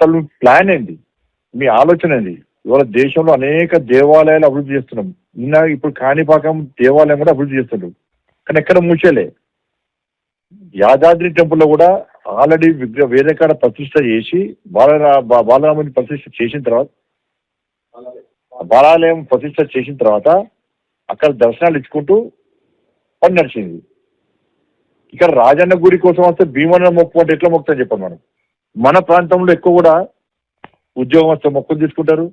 అసలు ప్లాన్ ఏంటి మీ ఆలోచన ఏంటి ఇవాళ దేశంలో అనేక దేవాలయాలు అభివృద్ధి చేస్తున్నాం. నిన్న ఇప్పుడు కాణిపాకం దేవాలయం కూడా అభివృద్ధి చేస్తున్నాడు కానీ ఎక్కడ మూసేలే. యాదాద్రి టెంపుల్లో కూడా ఆల్రెడీ విగ్రహ వేదకాడ ప్రతిష్ట చేసి బాలరా బా- బాలరాముని ప్రతిష్ట చేసిన తర్వాత బాలాలయం ప్రతిష్ట చేసిన తర్వాత అక్కడ దర్శనాలు ఇచ్చుకుంటూ పని నడిచింది. ఇక్కడ రాజన్న గుడి కోసం వస్తే భీమన్న మొక్కు అంటే ఎట్లా మొక్కుతా చెప్పండి మనం? మన ప్రాంతంలో ఎక్కువ కూడా ఉద్యోగం వస్తే మొక్కులు తీసుకుంటారు.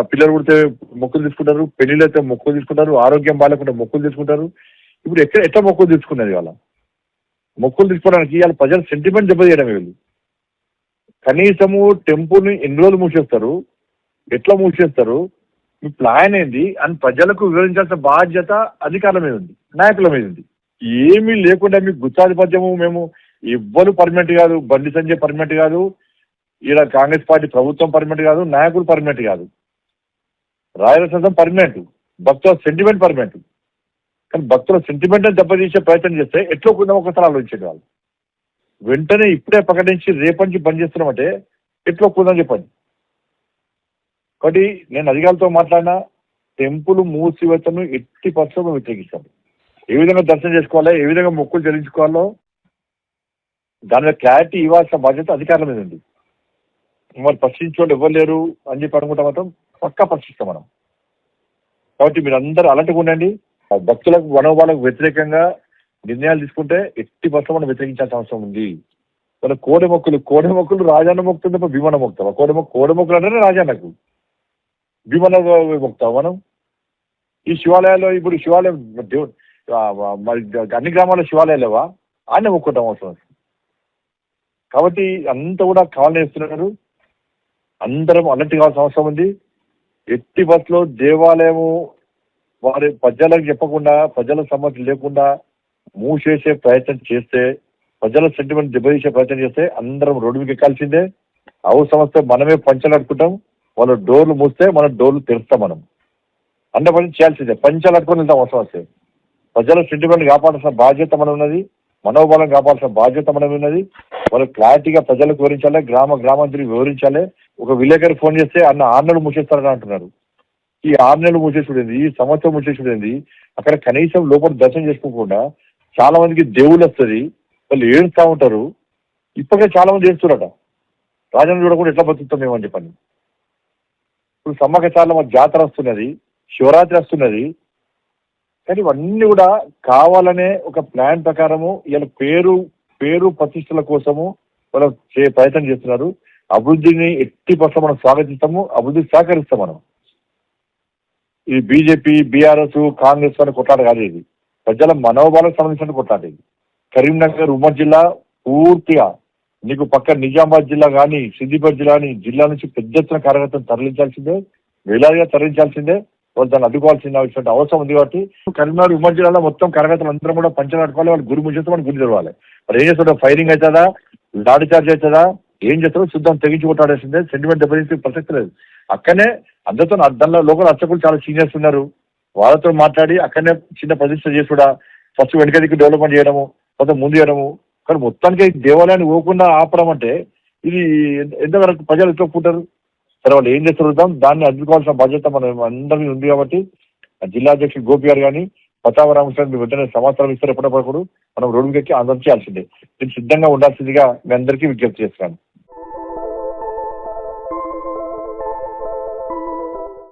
పిల్లలు పుడితే మొక్కులు తీసుకుంటారు. పెళ్ళిళ్ళు అయితే మొక్కులు తీసుకుంటారు. ఆరోగ్యం బాగాలేకుంటే మొక్కులు తీసుకుంటారు. ఇప్పుడు ఎక్కడ ఎట్లా మొక్కులు తీసుకున్నది వాళ్ళ మొక్కులు తీసుకోవడానికి ఇవాళ ప్రజల సెంటిమెంట్ దెబ్బతీయడం వీళ్ళు. కనీసము టెంపుల్ని ఎన్ని రోజులు మూసేస్తారు? ఎట్లా మూసేస్తారు? మీ ప్లాన్ ఏంది? అని ప్రజలకు వివరించాల్సిన బాధ్యత అధికారుల మీద ఉంది నాయకుల మీద ఉంది. ఏమీ లేకుండా మీకు గుత్తాధిపత్యము మేము ఎవ్వరు పర్మనెంట్ కాదు బండి సంజయ్ పర్మనెంట్ కాదు ఈడ కాంగ్రెస్ పార్టీ ప్రభుత్వం పర్మనెంట్ కాదు నాయకులు పర్మనెంట్ కాదు. రాయలసీమ పర్మనెంట్ భక్తుల సెంటిమెంట్ పర్మనెంట్ కానీ భక్తుల సెంటిమెంట్ దెబ్బతీసే ప్రయత్నం చేస్తే ఎట్లా కొందాం ఒకసారి ఆలోచించండి వాళ్ళు. వెంటనే ఇప్పుడే ప్రకటించి రేపటి నుంచి బంద్ చేస్తున్నామంటే ఎట్లా కొందాం చెప్పండి. కాబట్టి నేను అధికారులతో మాట్లాడినా టెంపుల్ మూసివేతను ఎట్టి పరిస్థితుల్లో వ్యతిరేకిస్తాం. ఏ విధంగా దర్శనం చేసుకోవాలో ఏ విధంగా మొక్కులు చెల్లించుకోవాలో దాని మీద క్లారిటీ ఇవ్వాల్సిన బాధ్యత అధికారుల మీద ఉంది. మరి ప్రశ్నించోళ్ళు ఎవరు లేరు అని చెప్పి అనుకుంటే మాత్రం పక్కా ప్రశ్నిస్తాం మనం. కాబట్టి మీరు అందరూ అలర్ట్గా ఉండండి. ఆ భక్తులకు మనోభావాలకు వ్యతిరేకంగా నిర్ణయాలు తీసుకుంటే ఎట్టి బస్సు మనం వ్యతిరేకించాల్సిన అవసరం ఉంది. మన కోడె మొక్కులు కోడి మొక్కులు రాజాన్న మొక్కుతుంది తప్ప భీమన్న మొక్కుతావా? కోడి మొక్క కోడి మొక్కులు అంటేనే రాజాన్నకు. భీమన్న మొక్కుతాం మనం? ఈ శివాలయాల్లో ఇప్పుడు శివాలయం దేవుడు మరి అన్ని గ్రామాల్లో శివాలయాలేవా? ఆయన మొక్కుంటాం అవసరం కాబట్టి అంతా కూడా కావాలని వేస్తున్నారు అందరం అలర్ట్ కావాల్సిన అవసరం ఉంది. ఎట్టి బస్సులో దేవాలయము వారి ప్రజలకు చెప్పకుండా ప్రజల సమస్య లేకుండా మూసేసే ప్రయత్నం చేస్తే ప్రజల సెంటిమెంట్ దెబ్బతీసే ప్రయత్నం చేస్తే అందరం రోడ్డు మీద ఎక్కాల్సిందే. అవసరం వస్తే మనమే పంచలాడుకుంటాం వాళ్ళ డోర్లు మూస్తే మన డోర్లు తెరుస్తాం మనం. అన్న పని చేయాల్సిందే. పంచాలట్టుకొని వెళ్తాం అవసరం వస్తే. ప్రజల సెంటిమెంట్ కాపాడాల్సిన బాధ్యత మనం ఉన్నది మనోబలం కాపాడాల్సిన బాధ్యత మనం ఉన్నది వాళ్ళు క్లారిటీగా ప్రజలకు వివరించాలి గ్రామ గ్రామం తిరిగి వివరించాలి. ఒక విలేకరి ఫోన్ చేస్తే అన్న ఆరు నెలలు మూసేస్తారని అంటున్నారు. ఈ ఆరు నెలలు మూసేసుడేంది? ఈ సంవత్సరం మూసేసుడేంది? అక్కడ కనీసం లోపల దర్శనం చేసుకోకుండా చాలా మందికి దేవుళ్ళు వస్తుంది. వాళ్ళు ఏడుస్తూ ఉంటారు. ఇప్పటికే చాలా మంది ఏడుస్తున్నారట. రాజన్న చూడకుండా ఎట్లా బతుకుతాం మేము అని చెప్పండి ఇప్పుడు సమ్మకచారుల చాలా మా జాతర వస్తున్నది శివరాత్రి వస్తున్నది. కానీ ఇవన్నీ కూడా కావాలనే ఒక ప్లాన్ ప్రకారము ఇలా పేరు పేరు ప్రతిష్టల కోసము వాళ్ళు చే ప్రయత్నం చేస్తున్నారు. అభివృద్ధిని ఎట్టి పట్ల మనం స్వాగతిస్తాము అభివృద్ధి సహకరిస్తాం మనం. ఇది బీజేపీ బీఆర్ఎస్ కాంగ్రెస్ అని కొట్లాట కాదు ఇది ప్రజల మనోభావాలకు సంబంధించిన కొట్లాట ఇది కరీంనగర్ ఉమ్మడి జిల్లా పూర్తిగా నీకు పక్క నిజామాబాద్ జిల్లా కానీ సిద్దిపేట జిల్లా కానీ జిల్లా నుంచి పెద్ద ఎత్తున కార్యకర్తలు తరలించాల్సిందే వేలాదిగా తరలించాల్సిందే వాళ్ళు దాన్ని అడ్డుకోవాల్సిన అవసరం ఉంది కాబట్టి కరీంనగర్ ఉమ్మడి జిల్లాలో మొత్తం కార్యకర్తలు అందరం కూడా పంచనాడుకోవాలి వాళ్ళు గురి ముచ్చేస్తే మనం గురి తెరవాలి మరి ఏం చేస్తాడో ఫైరింగ్ అవుతుందా? లాడీ చార్జ్ అవుతుందా? ఏం చేస్తారో శుద్ధం తెగించి సెంటిమెంట్ దెబ్బతీసే ప్రసక్తి లేదు. అక్కడనే అందరితో అర్థంలో లోకల్ అర్చకులు చాలా సీనియర్స్ ఉన్నారు. వాళ్ళతో మాట్లాడి అక్కడనే చిన్న ప్రతిష్ట చేసుడా. ఫస్ట్ వెనుక దిక్కు డెవలప్మెంట్ చేయడము కొంత ముందు చేయడము. కానీ మొత్తానికి దేవాలయాన్ని పోకుండా ఆపడం అంటే ఇది ఎంతవరకు ప్రజలు ఎట్లా ఒప్పుకుంటారు? సరే వాళ్ళు ఏం చేస్తారు దాన్ని అడ్డుకోవాల్సిన బాధ్యత మనం అందరికీ ఉంది కాబట్టి జిల్లా అధ్యక్షుడు గోపి గారు కానీ పతావ రామకృష్ణ మీ వెంటనే సమాచారం ఇస్తారు ఎప్పటికప్పుడు మనం రోడ్డు ఎక్కి ఆందోళన చేయాల్సిందే. దీనికి సిద్ధంగా ఉండాల్సిందిగా మీ అందరికీ విజ్ఞప్తి చేస్తున్నాను.